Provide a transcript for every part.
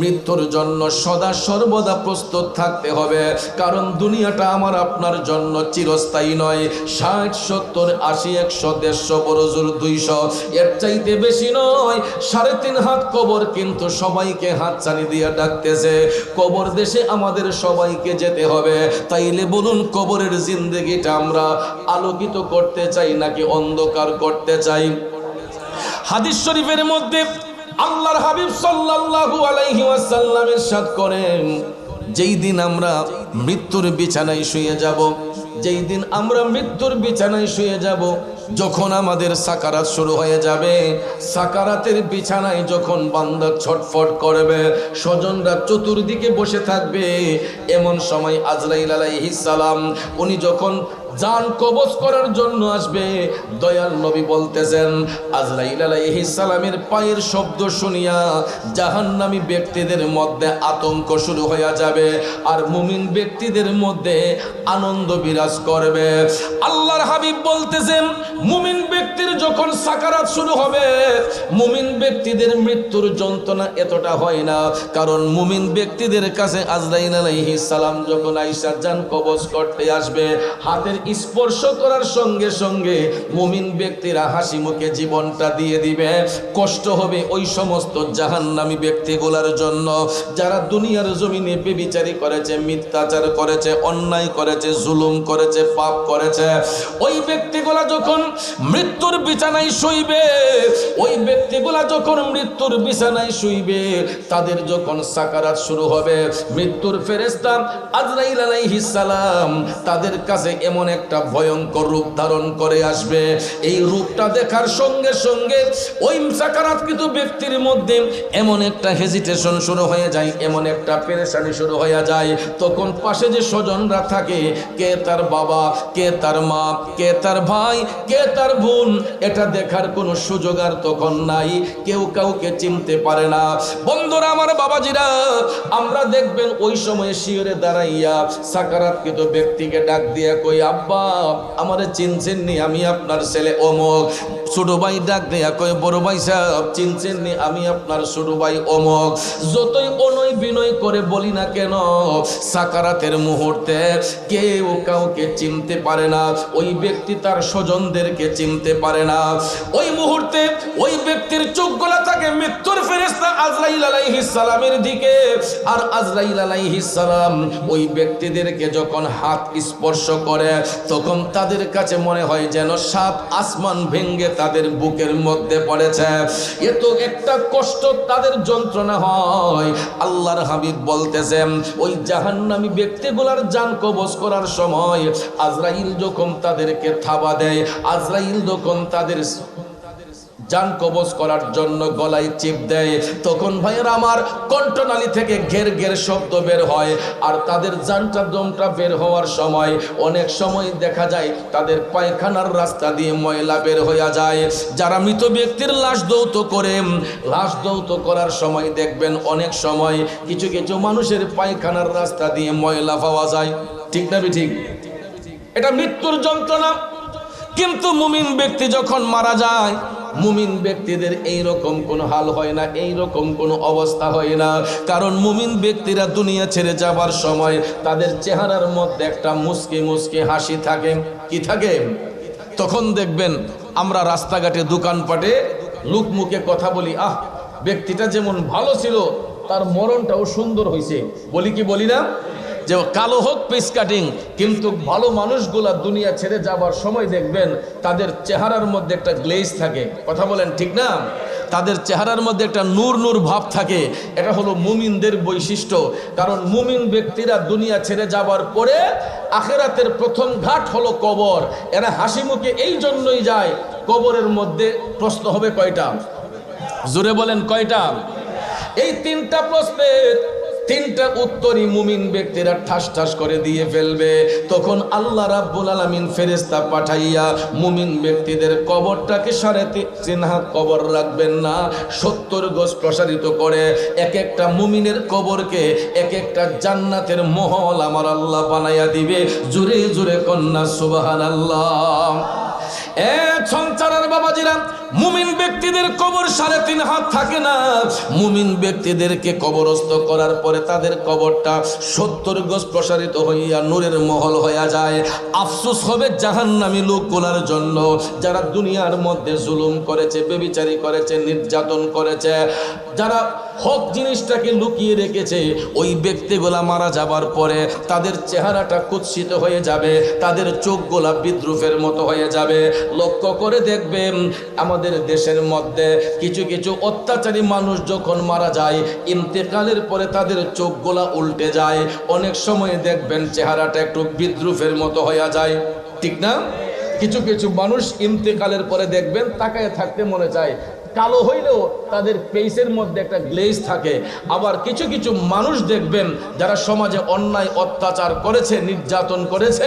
মৃত্যুর জন্য সদা সর্বদা প্রস্তুত থাকতে হবে। কারণ দুনিয়াটা আমার আপনার জন্য চিরস্থায়ী নয়। ষাট, সত্তর, আশি, একশো, দেড়শো, বড়জোর দুইশো। এর চাইতে বেশি নয়। সাড়ে তিন হাত কবর কিন্তু সবাইকে হাত চানি দিয়ে ডাকতেছে। কবর দেশে আমাদের সবাইকে যেতে হবে। তাইলে বলুন, কবরের জিন্দগিটা আমরা আলোকিত করতে চাই নাকি অন্ধকার করতে চাই? হাদিস শরীফের মধ্যে আল্লাহর হাবিব সাল্লাল্লাহু আলাইহি ওয়াসাল্লাম ইরশাদ করেন, যেই দিন আমরা মৃত্যুর বিছানায় শুয়ে যাব, যেই দিন আমরা মৃত্যুর বিছানায় শুয়ে যাব, যখন আমাদের সাকারাত শুরু হয়ে যাবে, সাকারাতের বিছানায় যখন বান্দা ছটফট করবে, স্বজনরা চতুর্দিকে বসে থাকবে, এমন সময় আজরাইল আলাইহিস সালাম, উনি যখন জান কবজ করার জন্য আসবে। দয়াল নবী বলতেছেন, আজরাইল আলাইহিস সালামের পায়ের শব্দ শুনিয়া জাহান্নামী ব্যক্তিদের মধ্যে আতঙ্ক শুরু হয়ে যাবে আর মুমিন ব্যক্তিদের মধ্যে আনন্দ বিরাজ করবে। আল্লাহর হাবিব বলতেছেন, মুমিন ব্যক্তির যখন সাকারাত শুরু হবে, মুমিন ব্যক্তিদের মৃত্যুর যন্ত্রণা এতটা হয় না। কারণ মুমিন ব্যক্তিদের কাছে আজরাইল আলাইহিস সালাম যখন আইসা জান কবজ করতে আসবে, হাতের স্পর্শ করার সঙ্গে সঙ্গে মুমিন ব্যক্তিরা হাসি মুখে জীবনটা দিয়ে দিবে। কষ্ট হবে ওই সমস্ত জাহান্নামী ব্যক্তিগুলোর জন্য। যারা দুনিয়ার জমিনে বেবিচারি করেছে, মিথ্যাচার করেছে, অন্যায় করেছে, জুলুম করেছে, পাপ করেছে, ওই ব্যক্তিগুলা যখন মৃত্যুর বিছানায় শুইবে, ওই ব্যক্তিগুলা যখন মৃত্যুর বিছানায় শুইবে, তাদের যখন সাকারাত শুরু হবে, মৃত্যুর ফেরেস্তা আজরাইল আলাইহিস সালাম তাদের কাছে এমন একটা ভয়ঙ্কর রূপ ধারণ করে আসবে। এই রূপটা দেখার সঙ্গে সঙ্গে ওই সাকারাতকৃত ব্যক্তির মধ্যে এমন একটা হেজিটেশন শুরু হয়ে যায়, এমন একটা পেরেশানি শুরু হয়ে যায়। তখন পাশে যে স্বজনরা থাকে, কে তার বাবা, কে তার মা, কে তার ভাই, কে তার বোন, এটা দেখার কোনো সুযোগ আর তখন নাই। কেউ কাউকে চিনতে পারে না। বন্ধুরা, আমার বাবাজিরা, আমরা দেখবেন ওই সময়ে শিওরে দাঁড়াইয়া সাকারাতকৃত ব্যক্তিকে ডাক দিয়ে কই, আব্বা আমারে চিনছেন নি আমি আপনার ছেলে অমক। ছোট ভাই ডাক দেয়া কয়, বড় ভাই সাহেব, চিনছেন নি আমি আপনার ছোট ভাই অমক? যতই অনয় বিনয় করে বলি না কেন, সাকারাতের মুহূর্তে কেউ কাউকে চিনতে পারে না। ওই ব্যক্তি তার স্বজনদেরকে চিনতে পারে না। ওই মুহূর্তে ওই ব্যক্তির চোখগুলা থাকে মৃত্যুর ফেরেস্তা আজরাইল আলাইহিস সালামের দিকে। আর আজরাইল আলাইহিস সালাম ওই ব্যক্তিদেরকে যখন হাত স্পর্শ করে তখন তাদের কাছে মনে হয় যেন সাত আসমান ভেঙ্গে তাদের বুকের মধ্যে পড়েছে। এত একটা কষ্ট তাদের যন্ত্রণা হয়। আল্লাহর হাবিব বলতেছেন ওই জাহান্নামী ব্যক্তিগুলার যান কবজ করার সময় আজরাইল যখন তাদেরকে থাবা দেয়, আজরাইল যখন তাদের যান কবজ করার জন্য গলায় চিপ দেয়। তখন ভাইয়ের আমার কণ্ঠনালী থেকে ঘের ঘের শব্দ বের হয়। আর তাদের জানটা দমটা বের হওয়ার সময় অনেক সময় দেখা যায় তাদের পায়খানার রাস্তা দিয়ে ময়লা বের হইয়া যায়। যারা মৃত ব্যক্তির লাশ দৌত করে, লাশ দৌত করার সময় দেখবেন অনেক সময় কিছু কিছু মানুষের পায়খানার রাস্তা দিয়ে ময়লা পাওয়া যায়। ঠিক না ঠিক এটা মৃত্যুর যন্ত্রণা। কিন্তু মুমিন ব্যক্তি যখন মারা যায় মুমিন ব্যক্তিদের এই রকম কোনো হাল হয় না এই রকম কোনো অবস্থা হয় না। কারণ মুমিন ব্যক্তিরা দুনিয়া ছেড়ে যাবার সময় তাদের চেহারার মধ্যে একটা মুসকে মুসকে হাসি থাকে। কি থাকে? তখন দেখবেন আমরা রাস্তাঘাটে, দোকানপাটে লুক মুখে কথা বলি, আহ, ব্যক্তিটা যেমন ভালো ছিল, তার মরণটাও সুন্দর হয়েছে বলি কি বলি না? যে কালো হোক পিস কাটিং কিন্তু ভালো মানুষগুলা দুনিয়া ছেড়ে যাবার সময় দেখবেন তাদের চেহারার মধ্যে একটা গ্লেজ থাকে। কথা বলেন ঠিক না? তাদের চেহারার মধ্যে একটা নূর নূর ভাব থাকে। এটা হলো মুমিনদের বৈশিষ্ট্য। কারণ মুমিন ব্যক্তিরা দুনিয়া ছেড়ে যাবার পরে আখেরাতের প্রথম ঘাট হলো কবর। এরা হাসি মুখে এই জন্যই যায়, কবরের মধ্যে প্রশ্ন হবে কয়টা? জোরে বলেন কয়টা? এই তিনটা প্রশ্নের তিনটা উত্তরই মুমিন ব্যক্তিরা ঠাস ঠাস করে দিয়ে ফেলবে। তখন আল্লাহ রাব্বুল আলামিন ফেরেশতা পাঠাইয়া মুমিন ব্যক্তিদের কবরটাকে সাড়ে তিন কবর রাখবেন না, সত্তর গজ প্রসারিত করে এক একটা মুমিনের কবরকে এক একটা জান্নাতের মহল আমার আল্লাহ বানাইয়া দিবে। জুড়ে জুড়ে কন্যা সুবাহান আল্লাহ এ সংসারের বাবাজিরা মুমিন ব্যক্তিদের কবর সাড়ে তিন হাত থাকে না। মুমিন ব্যক্তিদেরকে কবরস্থ করার পরে তাদের কবরটা সত্তর গজ প্রসারিত হইয়া নূরের মহল হইয়া যায়। আফসোস হবে জাহান্নামী লোকগুলার জন্য, যারা দুনিয়ার মধ্যে জুলুম করেছে, বেবিচারি করেছে, নির্যাতন করেছে। যারা হক জিনিসটাকে লুকিয়ে রেখেছে, ওই ব্যক্তিগুলা মারা যাবার পরে তাদের চেহারাটা কুৎসিত হয়ে যাবে, তাদের চোখ চোখগুলা বিদ্রুপের মতো হয়ে যাবে। লক্ষ্য করে দেখবেন, আমাদের দেশের মধ্যে কিছু কিছু অত্যাচারী মানুষ যখন মারা যায়, ইন্তেকালের পরে তাদের চোখগুলা উল্টে যায়। অনেক সময় দেখবেন চেহারাটা একটু বিদ্রুপের মতো হয়ে যায়। ঠিক না? কিছু কিছু মানুষ ইন্তেকালের পরে দেখবেন তাকায় থাকতে মনে চায় কালো হইলেও তাদের পেইসের মধ্যে একটা গ্লেজ থাকে। আবার কিছু কিছু মানুষ দেখবেন, যারা সমাজে অন্যায়, অত্যাচার করেছে, নির্যাতন করেছে,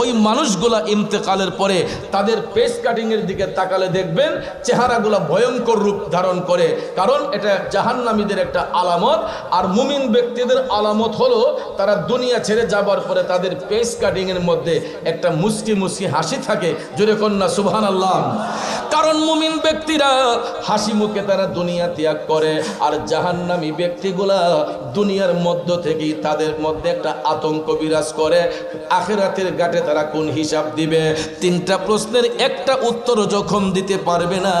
ওই মানুষগুলা ইন্তেকালের পরে তাদের পেস কাটিংয়ের দিকে তাকালে দেখবেন, চেহারাগুলা ভয়ঙ্কর রূপ ধারণ করে। কারণ এটা জাহান্নামীদের একটা আলামত, আর মুমিন ব্যক্তিদের আলামত হলো, তারা দুনিয়া ছেড়ে যাবার পরে তাদের পেস কাটিংয়ের মধ্যে একটা মুস্কি মুস্কি হাসি থাকে। জোরে কন্যা সুবহান আল্লাহ কারণ মুমিন ব্যক্তিরা হাসি মুখে তারা দুনিয়া ত্যাগ করে। আর জাহান্নামী ব্যক্তিগুলা দুনিয়ার মধ্য থেকেই তাদের মধ্যে একটা আতঙ্ক বিরাজ করে। আখেরাতের গাটে তারা কোন হিসাব দিবে? তিনটা প্রশ্নের একটা উত্তর যখন দিতে পারবে না,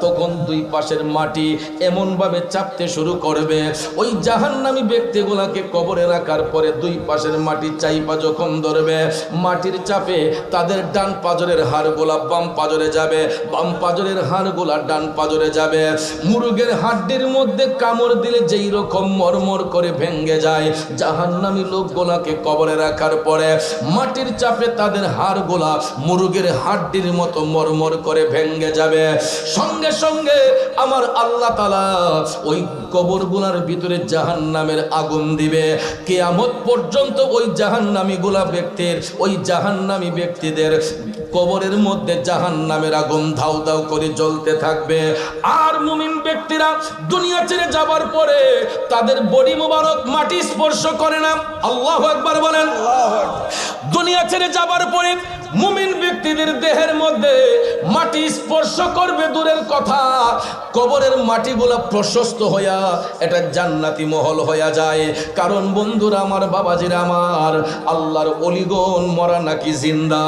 তখন দুই পাশের মাটি এমনভাবে চাপতে শুরু করবে। ওই জাহান্নামী ব্যক্তিগুলাকে কবরে রাখার পরে দুই পাশের মাটি চাইপা যখন ধরবে, মাটির চাপে তাদের ডান পাজরের হাড়গুলা বাম পাজরে যাবে। বাম পাজরের হাড়গুলা ডান পাজরে যাবে। মুরগের হাড্ডির মধ্যে কামড় দিলে যেই রকম মরমর করে ভেঙ্গে যায়। জাহান্নামী লোকগুলাকে কবরে রাখার পরে মাটির চাপে তাদের হাড়গুলা মুরগের হাড্ডির মতো মরমর করে ভেঙ্গে যাবে। সঙ্গে সঙ্গে আমার আল্লাহ তালা ওই কবরগুলার ভিতরে জাহান্নামের আগুন দিবে। কেয়ামত পর্যন্ত ওই জাহান্নামী গুলা ব্যক্তির, ওই জাহান্নামী ব্যক্তিদের কবরের মধ্যে জাহান নামের আগুন ধাউ ধাউ করে জ্বলতে থাকবে। আর মুমিন ব্যক্তিরা দুনিয়া ছেড়ে যাবার পরে তাদের বডি মোবারক মাটি স্পর্শ করে না। আল্লাহ একবার বলেন। দুনিয়া ছেড়ে যাবার পরে মুমিন ব্যক্তিদের দেহের মধ্যে মাটি স্পর্শ করবে দূরের কথা। কবরের মাটিগুলা প্রশস্ত হইয়া এটা জান্নাতি মহল হইয়া যায়। কারণ বন্ধুরা, আমার বাবাজিরা, আমার আল্লাহর অলিগন মরা নাকি জিন্দা?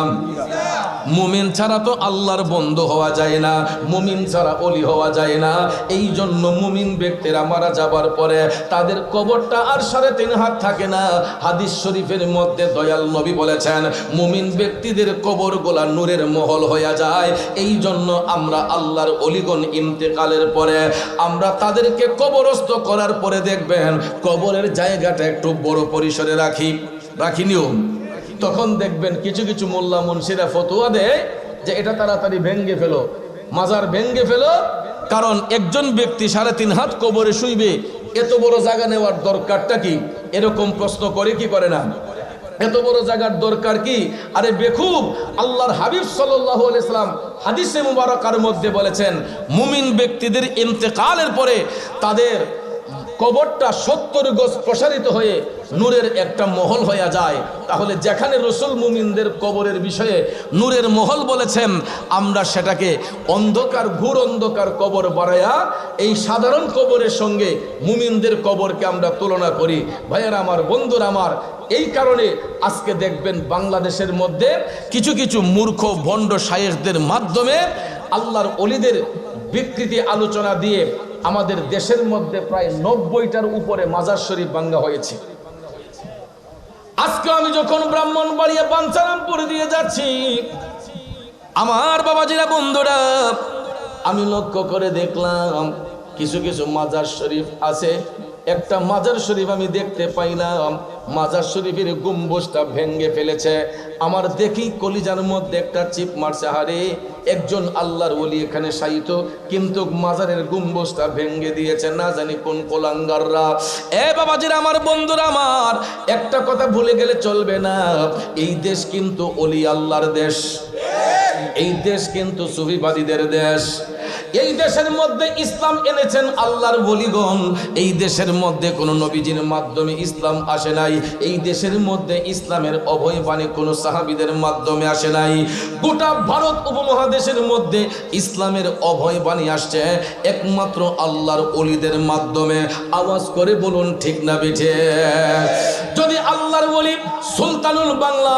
মুমিন ছাড়া তো আল্লাহর বন্ধু হওয়া যায় না, মুমিন ছাড়া অলি হওয়া যায় না। এই জন্য মুমিন ব্যক্তিরা মারা যাবার পরে তাদের কবরটা আর সাড়ে তিন হাত থাকে না। হাদিস শরীফের মধ্যে দয়াল নবী বলেছেন, মুমিন ব্যক্তিদের কবরগুলা নূরের মহল হইয়া যায়, এই জন্য আমরা আল্লাহর অলিগন ইন্তেকালের পরে আমরা তাদেরকে কবরস্থ করার পরে দেখবেন কবরের জায়গাটা একটু বড় পরিসরে রাখি রাখি নিয়ম। তখন দেখবেন কিছু কিছু মোল্লা মুন্সিরা ফতুয়া দেয় যে এটা তাড়াতাড়ি ভেঙ্গে ফেলো, মাজার ভেঙ্গে ফেলো, কারণ একজন ব্যক্তি সাড়ে তিন হাত কবরে শুইবে, এত বড় জায়গা নেওয়ার দরকারটা কি? এরকম প্রশ্ন করে কি করে না? এত বড় জায়গার দরকার কি? আরে বেখুব, আল্লাহর হাবিব সাল্লাম হাদিসে মুবারকার মধ্যে বলেছেন, মুমিন ব্যক্তিদের ইন্তেকালের পরে তাদের কবরটা সত্তর গজ প্রসারিত হয়ে নূরের একটা মহল হইয়া যায়। তাহলে যেখানে রসুল মুমিনদের কবরের বিষয়ে নূরের মহল বলেছেন, আমরা সেটাকে অন্ধকার, ঘুর অন্ধকার কবর বাড়াইয়া এই সাধারণ কবরের সঙ্গে মুমিনদের কবরকে আমরা তুলনা করি। ভাইয়ের আমার, বন্ধুর আমার, এই কারণে আজকে দেখবেন বাংলাদেশের মধ্যে কিছু কিছু মূর্খ, ভণ্ড শায়েখদের মাধ্যমে আল্লাহর অলিদের বিকৃতি আলোচনা দিয়ে আমাদের দেশের মধ্যে প্রায় নব্বইটার উপরে মাজার শরীফ ভাঙ্গা হয়েছে। আজকে আমি যখন ব্রাহ্মণ বাড়িয়ে পাঞ্চারামপুর দিয়ে যাচ্ছি, আমার বাবাজিরা, বন্ধুরা, আমি লক্ষ্য করে দেখলাম, কিছু কিছু মাজার শরীফ আছে। একটা মাজার শরীফ আমি দেখতে পাইলাম। মাজার শরীফের গম্বুজটা ভেঙ্গে ফেলেছে। আমার দেখি কলিজার মধ্যে একটা চিপ মারছে, হারে, একজন আল্লাহর ওলি এখানে সাইত কিন্তু মাজারের গম্বুজটা ভেঙ্গে দিয়েছে, না জানি কোন কোলাঙ্গাররা। এ বাবাজিরা, আমার বন্ধুরা আমার, একটা কথা ভুলে গেলে চলবে না। এই দেশ কিন্তু অলি আল্লাহর দেশ। এই দেশ কিন্তু সুফিবাদীদের দেশ। এই দেশের মধ্যে ইসলাম এনেছেন আল্লাহর বলিগণ। এই দেশের মধ্যে কোনো নবীজির মাধ্যমে ইসলাম আসে নাই। এই দেশের মধ্যে ইসলামের অভয় বাণী কোনো সাহাবিদের মাধ্যমে আসে নাই। গোটা ভারত উপমহাদেশের মধ্যে ইসলামের অভয় বাণী আসছে একমাত্র আল্লাহর অলিদের মাধ্যমে। আওয়াজ করে বলুন, ঠিক না বেঠে? যদি আল্লাহর বলি সুলতানুল বাংলা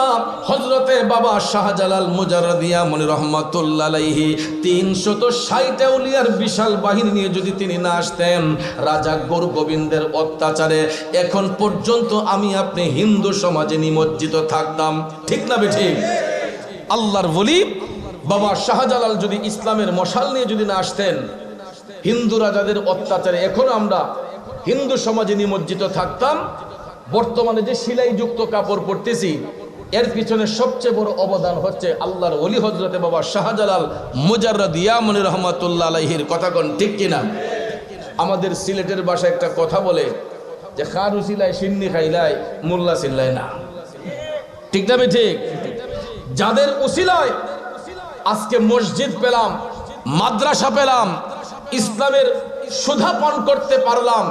হজরতে বাবা শাহজালাল মুজারদিয়া মনি রহমতুল্লাহ তিনশত ষাট উলিয়ার বিশাল বাহিনী নিয়ে যদি তিনি না আসতেন, রাজা গরু গোবিন্দের অত্যাচারে এখন পর্যন্ত আমি আপনি হিন্দু সমাজে নিমজ্জিত থাকতাম। ঠিক না বেঠিক আল্লাহর বলি বাবা শাহজালাল যদি ইসলামের মশাল নিয়ে যদি না আসতেন, হিন্দু রাজাদের অত্যাচারে এখন আমরা হিন্দু সমাজে নিমজ্জিত থাকতাম। বর্তমানে যে সিলাইযুক্ত কাপড় পরতেছি এর পিছনে সবচেয়ে বড় অবদান হচ্ছে আল্লাহর অলি হজরতে বাবা শাহজালাল মুজাররদ ইয়ামনি রহমাতুল্লাহ আলাইহির। কথা কোন ঠিক কিনা? আমাদের সিলেটের বাসায় একটা কথা বলে যে, খারু সিলাই, সিন্নি খাইলাই, মোল্লা সিল্লাই না। ঠিক না ঠিক? যাদের উসিলায় আজকে মসজিদ পেলাম, মাদ্রাসা পেলাম, ইসলামের সুধাপন করতে পারলাম,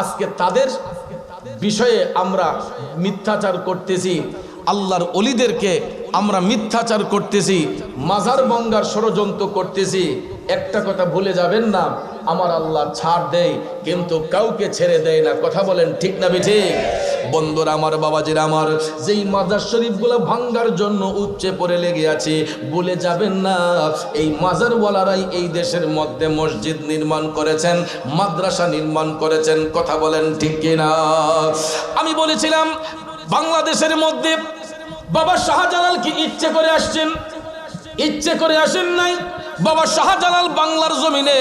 আজকে তাদের বিষয়ে আমরা মিথ্যাচার করতেছি। আল্লাহর অলিদেরকে আমরা মিথ্যাচার করতেছি, মাজার বঙ্গার ষড়যন্ত্র করতেছি। একটা কথা ভুলে যাবেন না, আমার আল্লাহ ছাড় দেয়, কিন্তু কাউকে ছেড়ে দেয় না। কথা বলেন ঠিক না ঠিক বন্ধুরা, আমার বাবাজির, আমার যেই মাজার শরীফগুলো ভাঙ্গার জন্য উচ্চে পড়ে লেগে আছে বলে যাবেন না। এই মাজারওয়ালারাই এই দেশের মধ্যে মসজিদ নির্মাণ করেছেন, মাদ্রাসা নির্মাণ করেছেন। কথা বলেন ঠিক কিনা? আমি বলেছিলাম বাংলাদেশের মধ্যে বাবা শাহজালাল কি ইচ্ছে করে আসছেন। ইচ্ছে করে আসেন নাই। বাবা শাহজালাল বাংলার জমিনে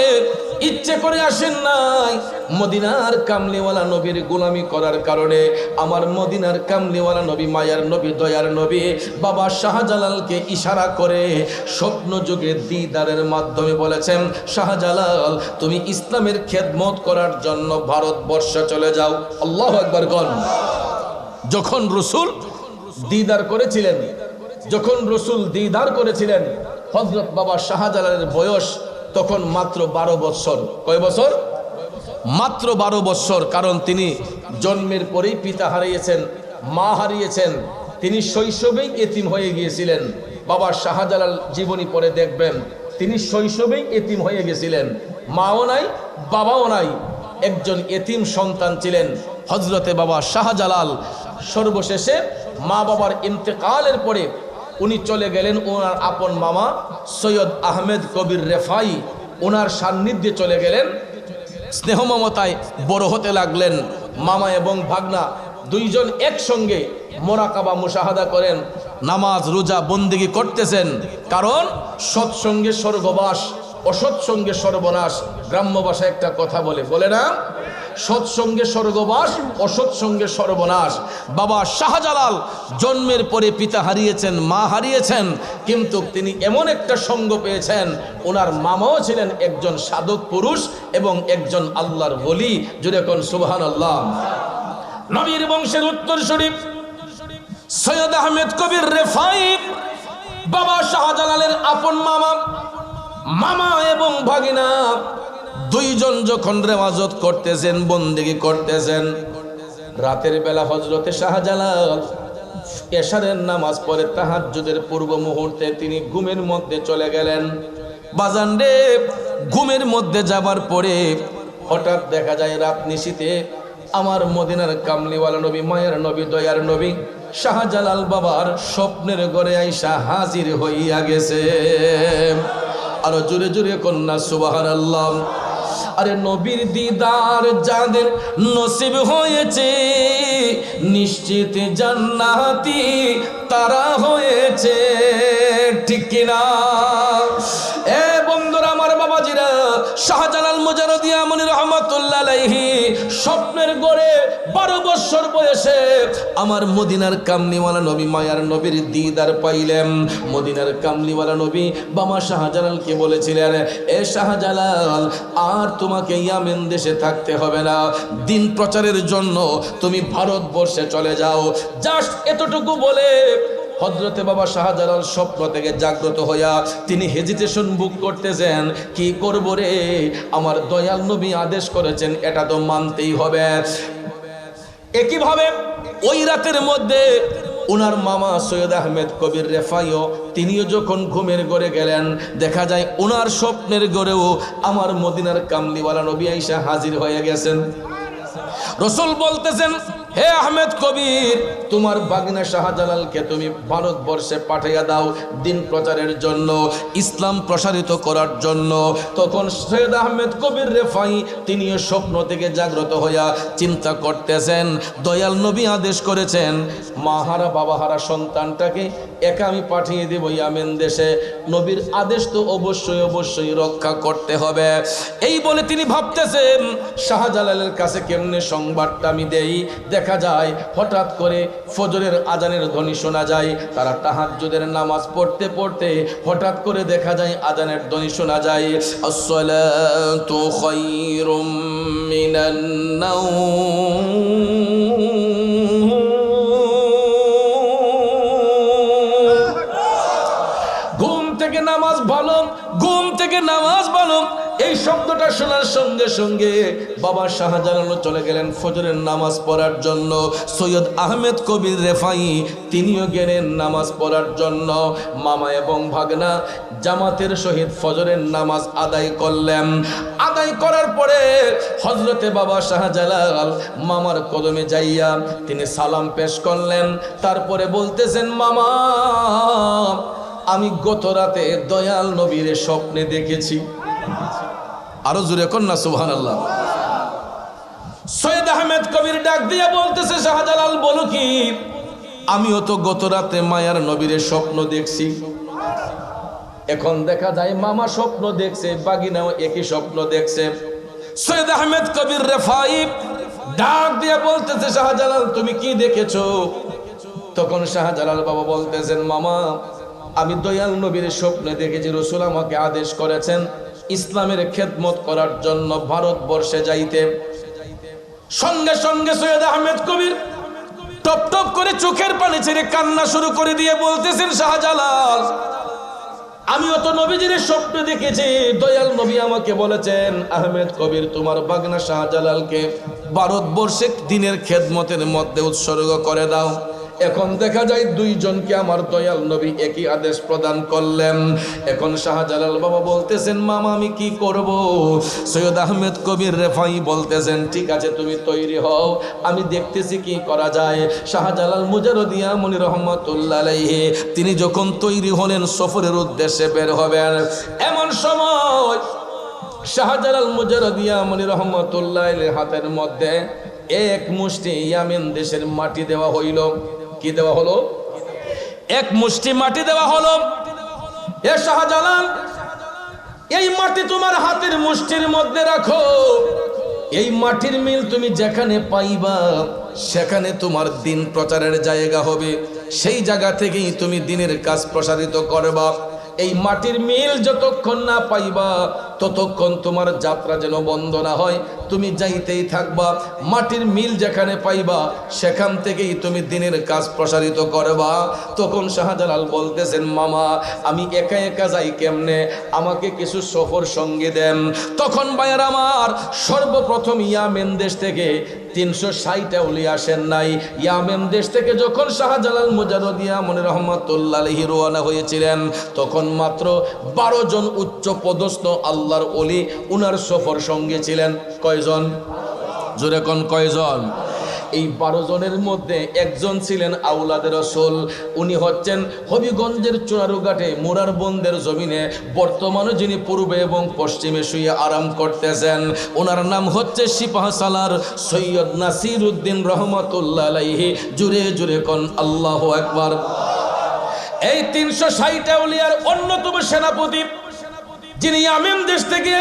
ইচ্ছে করে আসেন নাই। মদিনার কামলিওয়ালা নবীর গোলামি করার কারণে আমার মদিনার কামলিওয়ালা নবী, মায়ার নবী, দয়ার নবী বাবা শাহজালালকে ইশারা করে স্বপ্ন যুগে দিদারের মাধ্যমে বলেছেন, শাহজালাল, তুমি ইসলামের খেদমত করার জন্য ভারতবর্ষে চলে যাও। আল্লাহ একবার গণ। যখন রসুল দিদার করেছিলেন, যখন রসুল দিদার করেছিলেন হজরত বাবা শাহজালালের বয়স তখন মাত্র বারো বছর। কয় বছর? মাত্র বারো বছর, কারণ তিনি জন্মের পরেই পিতা হারিয়েছেন, মা হারিয়েছেন। তিনি শৈশবেই এতিম হয়ে গিয়েছিলেন। বাবা শাহজালাল জীবনী পরে দেখবেন, তিনি শৈশবেই এতিম হয়ে গেছিলেন। মাও নাই, বাবাও নাই, একজন এতিম সন্তান ছিলেন হজরতে বাবা শাহজালাল। সর্বশেষে মা বাবার ইন্তেকালের পরে উনি চলে গেলেন ওনার আপন মামা সৈয়দ আহমেদ কবির রেফাই। ওনার সান্নিধ্যে চলে গেলেন। স্নেহ মমতায় বড় হতে লাগলেন। মামা এবং ভাগনা দুইজন একসঙ্গে মোরাকাবা মুশাহাদা করেন। নামাজ, রোজা, বন্দিগি করতেছেন। কারণ সৎসঙ্গে স্বর্গবাস অসৎসঙ্গে সর্বনাশ, গ্রাম্য ভাষায় একটা কথা বলে। বলে না সৎসঙ্গে স্বর্গবাস অসৎসঙ্গে সর্বনাশ। বাবা শাহজালাল জন্মের পরে পিতা হারিয়েছেন, মা হারিয়েছেন, কিন্তু তিনি এমন একটা সঙ্গ পেয়েছেন, ওনার মামাও ছিলেন একজন সাধক পুরুষ এবং একজন আল্লাহর বলি যেরকম সুবহান আল্লাহ নবীর বংশের উত্তর শরীফ সৈয়দ আহমেদ কবির রেফাই, বাবা শাহজালালের আপন মামা। মামা এবং ভাগিনা দুইজন যখন রেওয়াজত করতেছেন, বন্দিগি করতেছেন, রাতের বেলা হজরতে শাহজালাল এশারের নামাজ পড়ে তাহাজ্জুদের পূর্ব মুহূর্তে তিনি ঘুমের মধ্যে চলে গেলেন। বাজান রে, ঘুমের মধ্যে যাবার পরে হঠাৎ দেখা যায় রাত নিশীতে আমার মদিনার কামলিওয়ালা নবী, মায়ের নবী, দয়ার নবী, শাহজালাল বাবার স্বপ্নের ঘরে আইসা হাজির হইয়া গেছে। আরও জোরে জোরে কন্যা সুবাহান আল্লাহ আরে নবীর দিদার যাদের নসিব হয়েছে, নিশ্চিত জান্নাতি তারা হয়েছে, ঠিক কিনা? শাহজালাল মুজারদিয়া মনি রহমতুল্লাহ স্বপ্নের গড়ে বারো বছর বয়সে আমার মদিনার কামনিওয়ালা নবী, মায়ার নবীর দিদার পাইলেন। মদিনার কামলিওয়ালা নবী বাবা শাহজালালকে বলেছিলেন, এ শাহজালাল, আর তোমাকে ইয়ামেন দেশে থাকতে হবে না। দিন প্রচারের জন্য তুমি ভারতবর্ষে চলে যাও। জাস্ট এতটুকু বলে হজরতে বাবা শাহজালাল স্বপ্ন থেকে জাগ্রত হইয়া তিনি হেজিটেশন বুক করতেছেন, কি করব রে? আমার দয়াল নবী আদেশ করেছেন, এটা তো মানতেই হবে। একইভাবে ওই রাতের মধ্যে উনার মামা সৈয়দ আহমেদ কবির রেফাইও, তিনিও যখন ঘুমের ঘরে গেলেন, দেখা যায় উনার স্বপ্নের গড়েও আমার মদিনার কামলিওয়ালা নবী আইসা হাজির হয়ে গেছেন। রসুল বলতেছেন হে আহমেদ কবির, তোমার বাগনা শাহজালালকে তুমি ভারতবর্ষে পাঠাইয়া দাও দিন প্রচারের জন্য, ইসলাম প্রসারিত করার জন্য। তখন সৈয়দ আহমেদ কবির রেফাই তিনিও স্বপ্ন থেকে জাগ্রত হইয়া চিন্তা করতেছেন, দয়াল নবী আদেশ করেছেন মাহারা বাবাহারা সন্তানটাকে একা আমি পাঠিয়ে দেব ইয়ামেন দেশে। নবীর আদেশ তো অবশ্যই অবশ্যই রক্ষা করতে হবে। এই বলে তিনি ভাবতেছেন, শাহজালালের কাছে কেমনে সংবাদটা আমি দেই? দেখা যায়, হঠাৎ করে ফজরের আজানের ধ্বনি শোনা যায়, তারা তাহাজ্জুদের নামাজ পড়তে পড়তে হঠাৎ করে দেখা যায় আজানের ধ্বনি শোনা যায়, আসসালাতু খায়রুম মিনান শব্দটা শোনার সঙ্গে সঙ্গে বাবা শাহজালালও চলে গেলেন ফজরের নামাজ পড়ার জন্য। সৈয়দ আহমেদ কবির রেফাই, তিনিও গেলেন নামাজ পড়ার জন্য। মামা এবং ভাগনা জামাতের সহিত ফজরের নামাজ আদায় করলেন। আদায় করার পরে হজরতে বাবা শাহজালাল মামার কদমে যাইয়া তিনি সালাম পেশ করলেন। তারপরে বলতেছেন, মামা, আমি গত রাতে দয়াল নবীর স্বপ্নে দেখেছি। আরও জুড়ে কন্যা সুহান আল্লাহ সৈয়দ আহমেদ কবির ডাক দিয়া বলতেছে, শাহজালাল, বলো কি? আমিও তো গত রাতে মায়ার নবীর স্বপ্ন দেখছি। এখন দেখা যায় মামা স্বপ্ন দেখছে, বাগিনাও একই স্বপ্ন দেখছে। সৈয়দ আহমেদ কবির রেফাই ডাক দিয়ে বলতেছে, শাহজালাল, তুমি কি দেখেছ? তখন শাহজালাল বাবা বলতেছেন, মামা, আমি দয়াল নবীর স্বপ্নে দেখেছি, রসুল আমাকে আদেশ করেছেন ইসলামের খেদমত করার জন্য ভারতবর্ষে যাইতে। সঙ্গে সঙ্গে সৈয়দ আহমেদ কবির টপ টপ করে চোখের পানি ছেড়ে কান্না শুরু করে দিয়ে বলতেছেন, শাহজালাল, আমিও তো নবীজির স্বপ্ন দেখেছি, দয়াল নবী আমাকে বলেছেন, আহমেদ কবির, তোমার বাগনা শাহজালালকে ভারতবর্ষে দিনের খেদমতের মধ্যে উৎসর্গ করে দাও। এখন দেখা যায় দুইজনকে আমার দয়াল নবী একই আদেশ প্রদান করলেন। এখন শাহজালাল বাবা বলতেছেন, মামা, আমি কি করব? সৈয়দ আহমেদ কবির রেফাই বলতেছেন, ঠিক আছে, তুমি তৈরি হও, আমি দেখতেছি কি করা যায়। শাহজালাল মুজারদিয়া মনি রহমতুল্লাহ তিনি যখন তৈরি হলেন, সফরের উদ্দেশ্যে বের হবেন। এমন সময় শাহজালাল মুজারদিয়া মনি রহমতুল্লাহ হাতের মধ্যে এক মুষ্টি ইয়ামেন দেশের মাটি দেওয়া হইল। কি দেওয়া হলো? এক মুষ্টি মাটি দেওয়া হলো। এ শাহজালাল, এই মাটি তোমার হাতের মুষ্টির মধ্যে রাখো। এই মাটির মিল তুমি যেখানে পাইবা, সেখানে তোমার দিন প্রচারের জায়গা হবে। সেই জায়গা থেকেই তুমি দিনের কাজ প্রসারিত করবা। এই মাটির মিল যতক্ষণ না পাইবা ততক্ষণ তোমার যাত্রা যেন বন্ধ না হয়। তুমি যাইতেই থাকবা, মাটির মিল যেখানে পাইবা, সেখান থেকেই তুমি দিনের কাজ প্রসারিত করবা। তখন শাহজালাল বলতেছেন, মামা, আমি একা একা যাই কেমনে? আমাকে কিছু সফর সঙ্গে দেন। তখন ভাইয়ার আমার সর্বপ্রথম ইয়ামেন দেশ থেকে তিনশো ষাট উলি আসেন নাই। ইয়ামেন দেশ থেকে যখন শাহজালাল মুজারদিয়া মনে রহমতুল্লাহ রোয়ানা হয়েছিলেন, তখন মাত্র বারো জন উচ্চ পদস্থ আল্লাহর অলি উনার সফর সঙ্গে ছিলেন কয়জন? জোরে কোন কয়জন? এই বারো জনের মধ্যে একজন ছিলেন আউলাদের রসুল, উনি হচ্ছেন হবিগঞ্জের চুনারুঘাটে মুরার বন্দের জমিনে। বর্তমানে যিনি পূর্বে এবং পশ্চিমে শুয়ে আরাম করতেছেন ওনার নাম হচ্ছে সিপাহ সালার সৈয়দ নাসির উদ্দিন রহমতুল্লাহ জুড়ে জুড়ে কন আল্লাহ একবার এই তিনশো ষাট আউলিয়ার অন্যতম সেনাপতি যিনি আমিন দেশ থেকে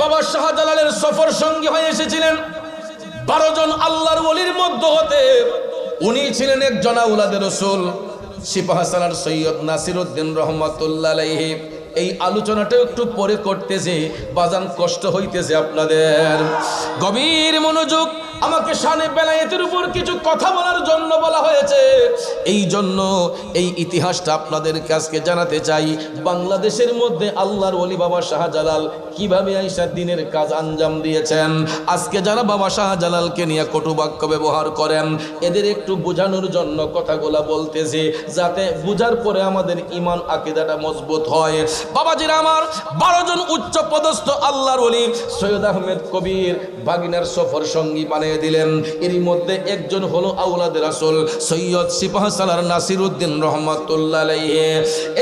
বাবা শাহজালালের সফর সঙ্গী হয়ে এসেছিলেন, বারো জন আল্লাহর অলির মধ্যে হতে উনি ছিলেন একজন আউলাদের রসুল সিপাহ সালার সৈয়দ নাসির উদ্দিন রহমতুল্লাহ এই আলোচনাটা একটু পরে করতেছে, বাজান কষ্ট হইতেছে আপনাদের। গভীর মনোযোগ আমাকে শানে বেলায়েতের উপর কিছু কথা বলার জন্য বলা হয়েছে। এই জন্য এই ইতিহাসটা আপনাদেরকে আজকে জানাতে চাই। বাংলাদেশের মধ্যে আল্লাহর ওলি বাবা শাহজালাল কীভাবে আইসা দিনের কাজ আঞ্জাম দিয়েছেন? আজকে যারা বাবা শাহজালালকে নিয়ে কটুবাক্য ব্যবহার করেন, এদের একটু বোঝানোর জন্য কথাগুলা বলতেছি, যাতে বুঝার পরে আমাদের ইমান আকিদাটা মজবুত হয়। বাবাজির আমার, বারো জন উচ্চ পদস্থ আল্লাহর ওলি, সৈয়দ আহমেদ কবির বাগিনার সফর সঙ্গী বানিয়ে দিলেন। এরই মধ্যে একজন হলো আউলাদের আসল সৈয়দ সিপাহ সালার নাসির উদ্দিন রহমতুল্লাহ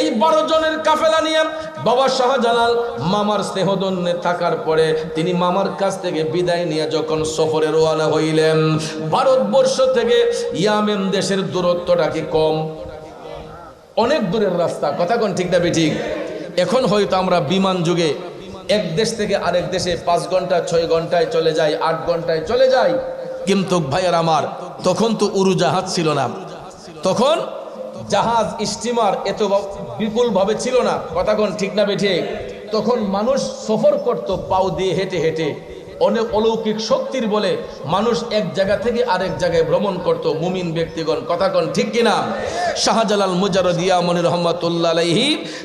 এই বারো জনের কাফেলা নিয়ে বাবা শাহজালাল মামার স্নেহদন্যে থাকার পরে তিনি মামার কাছ থেকে বিদায় নিয়ে যখন সফরে রওনা হইলেন, ভারতবর্ষ থেকে ইয়ামেন দেশের দূরত্বটা কি কম। অনেক দূরের রাস্তা। কথা কোন ঠিক না ঠিক এখন হয়তো আমরা বিমান যুগে এক দেশ থেকে আরেক দেশে পাঁচ ঘণ্টা ছয় ঘন্টায় চলে যায়, আট ঘন্টায় চলে যায়। কিন্তু ভাইয়ার আমার, তখন তো উড়োজাহাজ ছিল না। তখন জাহাজ, স্টিমার এত বিপুল ভাবে ছিল না। কথা কোন ঠিক না বেঠে? তখন মানুষ সফর করত, পাও দিয়ে হেঁটে হেঁটে। অনেক অলৌকিক শক্তির বলে মানুষ এক জায়গা থেকে আরেক জায়গায় ভ্রমণ করত, মুমিন ব্যক্তিগণ। কথা কন ঠিক কিনা? শাহজালাল মুজারদ ইয়ামনি রহমতুল্লাহ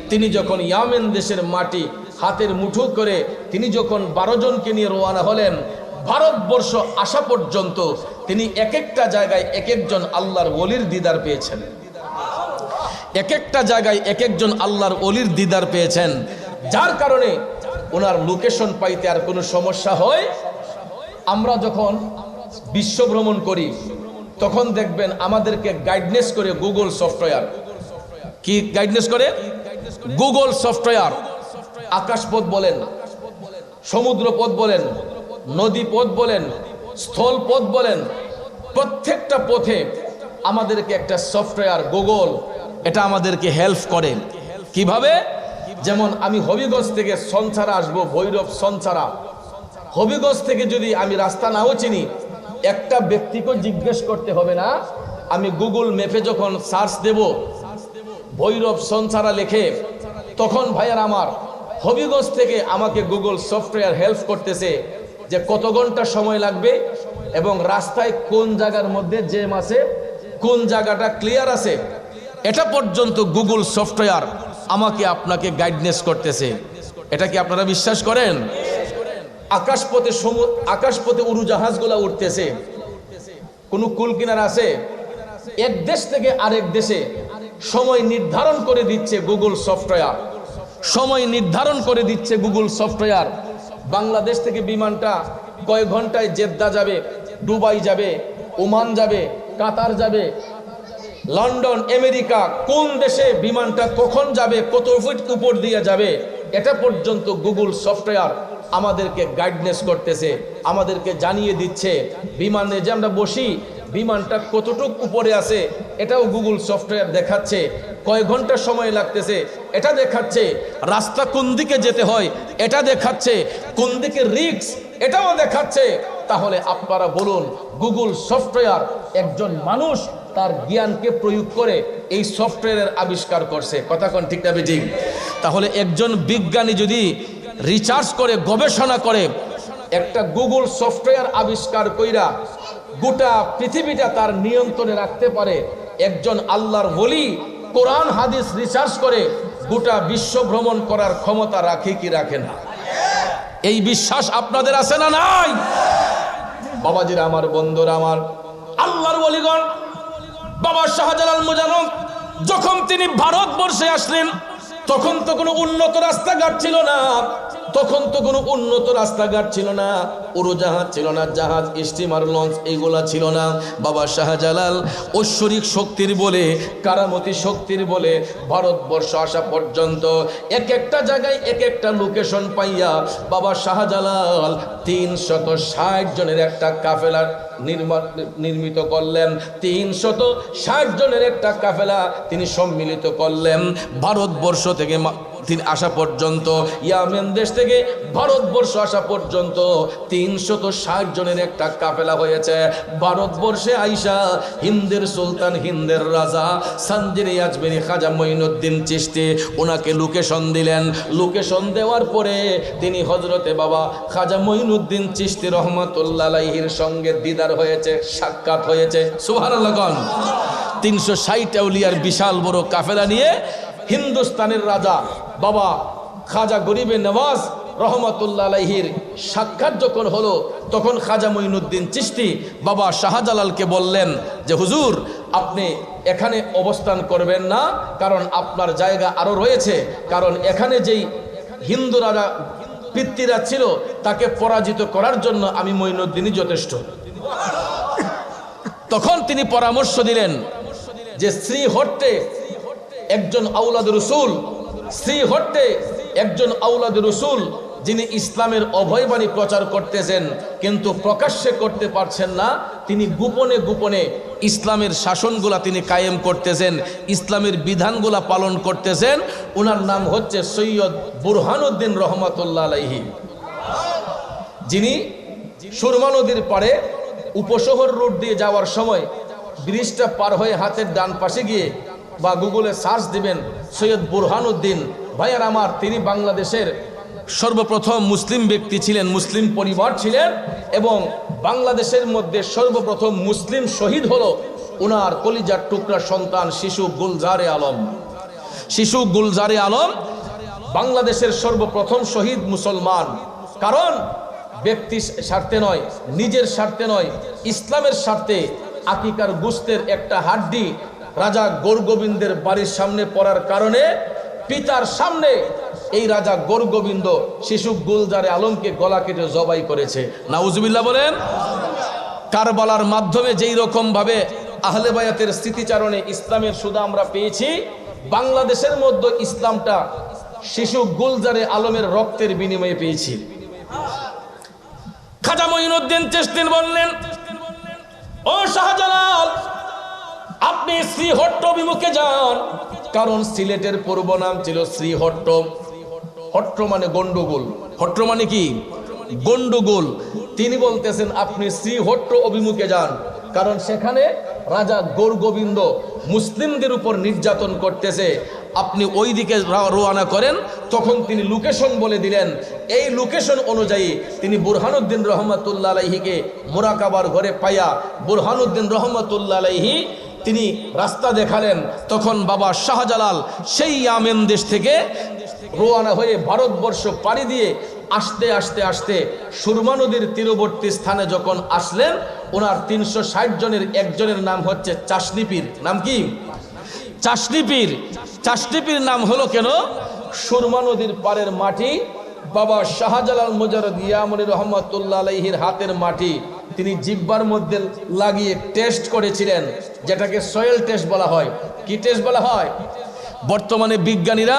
তিনি যখন ইয়ামেন দেশের মাটি হাতের মুঠো করে তিনি যখন বারো জনকে নিয়ে রওনা হলেন, ভারতবর্ষ আসা পর্যন্ত তিনি এক একটা জায়গায় এক একজন আল্লাহর ওলির দিদার পেয়েছেন। এক একটা জায়গায় এক একজন আল্লাহর অলির দিদার পেয়েছেন। যার কারণে ওনার লোকেশন পাইতে আর কোনো সমস্যা হয়? আমরা যখন বিশ্ব ভ্রমণ করি, তখন দেখবেন আমাদেরকে গাইডনেস করে গুগল সফটওয়্যার কি গাইডনেস করে? গুগল সফটওয়্যার আকাশপথ বলেন সমুদ্র পথ বলেন নদী পথ বলেন স্থল পথ বলেন, প্রত্যেকটা পথে আমাদেরকে একটা সফটওয়্যার গুগল, এটা আমাদেরকে হেল্প করে। কীভাবে? যেমন আমি হবিগঞ্জ থেকে সঞ্চারা আসব, ভৈরব সঞ্চারা। হবিগঞ্জ থেকে যদি আমি রাস্তা নাও চিনি, একটা ব্যক্তিকে জিজ্ঞেস করতে হবে না। আমি গুগল ম্যাপে যখন সার্চ দেব, ভৈরব সঞ্চারা লেখে, তখন ভাইয়ার আমার হবিগঞ্জ থেকে আমাকে গুগল সফটওয়্যার হেল্প করতেছে যে কত ঘণ্টা সময় লাগবে এবং রাস্তায় কোন জায়গার মধ্যে জ্যাম আছে, কোন জায়গাটা ক্লিয়ার আছে, এটা পর্যন্ত গুগল সফটওয়্যার আমাকে আপনাকে গাইডনেস করতেছে। এটা কি আপনারা বিশ্বাস করেন? আকাশপথে আকাশপথে উড়োজাহাজগুলো উঠতেছে কোনো কুল কিনার আছে? এক দেশ থেকে আরেক দেশে সময় নির্ধারণ করে দিচ্ছে গুগল সফটওয়্যার। সময় নির্ধারণ করে দিচ্ছে গুগল সফটওয়্যার। বাংলাদেশ থেকে বিমানটা কয়েক ঘন্টায় জেদ্দা যাবে, দুবাই যাবে, ওমান যাবে, কাতার যাবে। লন্ডন, আমেরিকা, কোন দেশে বিমানটা কখন যাবে, কত ফিট উপর দিয়ে যাবে, এটা পর্যন্ত গুগল সফটওয়্যার আমাদেরকে গাইডনেস করতেছে, আমাদেরকে জানিয়ে দিচ্ছে। বিমানে যে আমরা বসি বিমানটা কতটুক উপরে আছে এটাও গুগল সফটওয়্যার দেখাচ্ছে। কয় ঘণ্টা সময় লাগতেছে, এটা দেখাচ্ছে। রাস্তা কোন দিকে যেতে হয়, এটা দেখাচ্ছে। কোন দিকে রিক্স এটাও দেখাচ্ছে। তাহলে আপনারা বলুন, গুগল সফটওয়্যার একজন মানুষ তার জ্ঞানকে প্রয়োগ করে এই সফটওয়্যারের আবিষ্কার করছে। কথা কোন ঠিক না ঠিক তাহলে একজন বিজ্ঞানী যদি রিচার্জ করে, গবেষণা করে, একটা গুগল সফটওয়্যার আবিষ্কার কইরা গোটা পৃথিবীটা তার নিয়ন্ত্রণে রাখতে পারে। একজন আল্লাহর বলি কোরআন, হাদিস রিসার্চ করে গোটা বিশ্ব ভ্রমণ করার ক্ষমতা রাখে কি রাখে না? এই বিশ্বাস আপনাদের আছে না নাই? বাবাজিরা আমার, বন্ধুরা আমার, আল্লাহর বলিগণ বাবা শাহজালাল মুজানব, যখন তিনি ভারতবর্ষে আসলেন, তখন তো কোনো উন্নত রাস্তাঘাট ছিল না। তখন তো কোনো উন্নত রাস্তাঘাট ছিল না, উড়োজাহাজ ছিল না, জাহাজ স্টিমার লঞ্চ এগুলা ছিল না। বাবা শাহজালাল ঐশ্বরিক শক্তির বলে, কারামতি শক্তির বলে ভারতবর্ষ আসা পর্যন্ত এক একটা জায়গায় এক একটা লোকেশন পাইয়া বাবা শাহজালাল তিন শত ষাট জনের একটা কাফেলার নির্মিত করলেন। তিন শত ষাট জনের একটা কাফেলা তিনি সম্মিলিত করলেন। ভারতবর্ষ থেকে তিনি আসা পর্যন্ত ইয়ামেন দেশ থেকে ভারতবর্ষ আসা পর্যন্ত তিনশত ষাট জনের একটা কাফেলা হয়েছে। ভারতবর্ষে আইসা হিন্দের সুলতান, হিন্দের রাজা সানজিরি আজমেরি খাজা মঈনুদ্দিন চিশতি, ওনাকে লোকেশন দিলেন। লোকেশন দেওয়ার পরে তিনি হজরতে বাবা খাজা মঈনুদ্দিন চিশতি রহমতুল্লাহির সঙ্গে দিদার হয়েছে, সাক্ষাৎ হয়েছে। সুবহানাল্লাহ গণ তিনশো ষাট আউলিয়ার বিশাল বড় কাফেলা নিয়ে হিন্দুস্তানের রাজা বাবা খাজা গরিবে নওয়াজ রহমতুল্লাহ আলাইহির সাক্ষাৎ যখন হলো, তখন খাজা মঈনুদ্দিন চিশতি বাবা শাহজালালকে বললেন যে, হুজুর, আপনি এখানে অবস্থান করবেন না, কারণ আপনার জায়গা আরও রয়েছে। কারণ এখানে যেই হিন্দু রাজা পিতৃরা ছিল, তাকে পরাজিত করার জন্য আমি মঈনুদ্দিনই যথেষ্ট। তখন তিনি পরামর্শ দিলেন যে শ্রী হট্টে একজন আউলাদ রসুল শ্রী হট্টে একজন আউলাদ রসুল যিনি ইসলামের অভয়বাণী প্রচার করতেছেন, কিন্তু প্রকাশ্যে করতে পারছেন না। তিনি গোপনে গোপনে ইসলামের শাসনগুলা তিনি কায়েম করতেছেন, ইসলামের বিধানগুলা পালন করতেছেন। ওনার নাম হচ্ছে সৈয়দ বুরহানুদ্দিন রহমতুল্লাহ আলাইহি। যিনি সুরমা নদীর পাড়ে উপশহর রোড দিয়ে যাওয়ার সময় ব্রিজটা পার হয়ে হাতের ডান পাশে গিয়ে বা গুগলে সার্চ দিবেন সৈয়দ বুরহানুদ্দিন ভাইয়ার আমার, তিনি বাংলাদেশের সর্বপ্রথম মুসলিম ব্যক্তি ছিলেন, মুসলিম পরিবার ছিলেন এবং বাংলাদেশের মধ্যে সর্বপ্রথম মুসলিম শহীদ হলো ওনার কলিজার টুকরা সন্তান শিশু গুলজারে আলম। শিশু গুলজারে আলম বাংলাদেশের সর্বপ্রথম শহীদ মুসলমান। কারণ ব্যক্তি স্বার্থে নয়, নিজের স্বার্থে নয়, ইসলামের স্বার্থে আকিকার গুস্তের একটা হাড্ডি রাজা গোরগোবিন্দের বাড়ির সামনে পড়ার কারণে পিতার সামনে এই রাজা গোরগোবিন্দ শিশু গুলজারে আলমকে গলা কেটে জবাই করেছে। নাউজুবিল্লাহ বলেন, কারবালার মাধ্যমে যেই রকম ভাবে আহলে বায়াতের স্মৃতিচারণে ইসলামের সুদা আমরা পেয়েছি, বাংলাদেশের মধ্যে ইসলামটা শিশু গুলজারে আলমের রক্তের বিনিময়ে পেয়েছি। খাজা মঈনুদ্দিন চেষ্টিন বললেন, ও শাহজালাল আপনি শ্রীহট্ট অভিমুখে যান। কারণ সিলেটের পূর্ব নাম ছিল শ্রীহট্ট হট্ট মানে গন্ডগোল। হট্ট মানে কি? গন্ডগোল। তিনি বলতেছেন, আপনি শ্রীহট্ট অভিমুখে যান। কারণ সেখানে রাজা গোরগোবিন্দ মুসলিমদের উপর নির্যাতন করতেছে। আপনি ওই দিকে রা- রওনা করেন, তখন তিনি লোকেশন বলে দিলেন। এই লোকেশন অনুযায়ী তিনি বুরহানুদ্দিন রহমতুল্লাহ আলাইহিকে মোরাকাবার ঘরে পাইয়া বুরহানুদ্দিন রহমতুল্লাহ আলাইহি তিনি রাস্তা দেখালেন, তখন বাবা শাহজালাল সেই আমেন দেশ থেকে রোয়ানা হয়ে ভারতবর্ষ পাড়ি দিয়ে আসতে আসতে আসতে সুরমা নদীর তীরবর্তী স্থানে যখন আসলেন, ওনার তিনশো ষাট জনের একজনের নাম হচ্ছে চাষনিপীর। নাম কি? চাষনিপীর। চাষনিপীর নাম হলো কেন? সুরমা নদীর পাড়ের মাটি বাবা শাহজালাল মুজারদ ইয়ামনি রহমতুল্লাহ আলাইহির হাতের মাটি। তিনি জিব্বার মধ্যে লাগিয়ে টেস্ট করেছিলেন, যেটাকে সয়েল টেস্ট বলা হয়। কি টেস্ট বলা হয়? বর্তমানে বিজ্ঞানীরা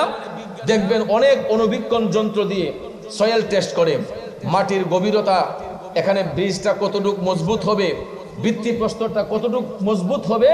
দেখবেন অনেক অনুবীক্ষণ যন্ত্র দিয়ে সয়েল টেস্ট করে। মাটির গভীরতা, এখানে ব্রিজটা কতটুক মজবুত হবে ভিত্তিপ্রস্তরটা কতটুক মজবুত হবে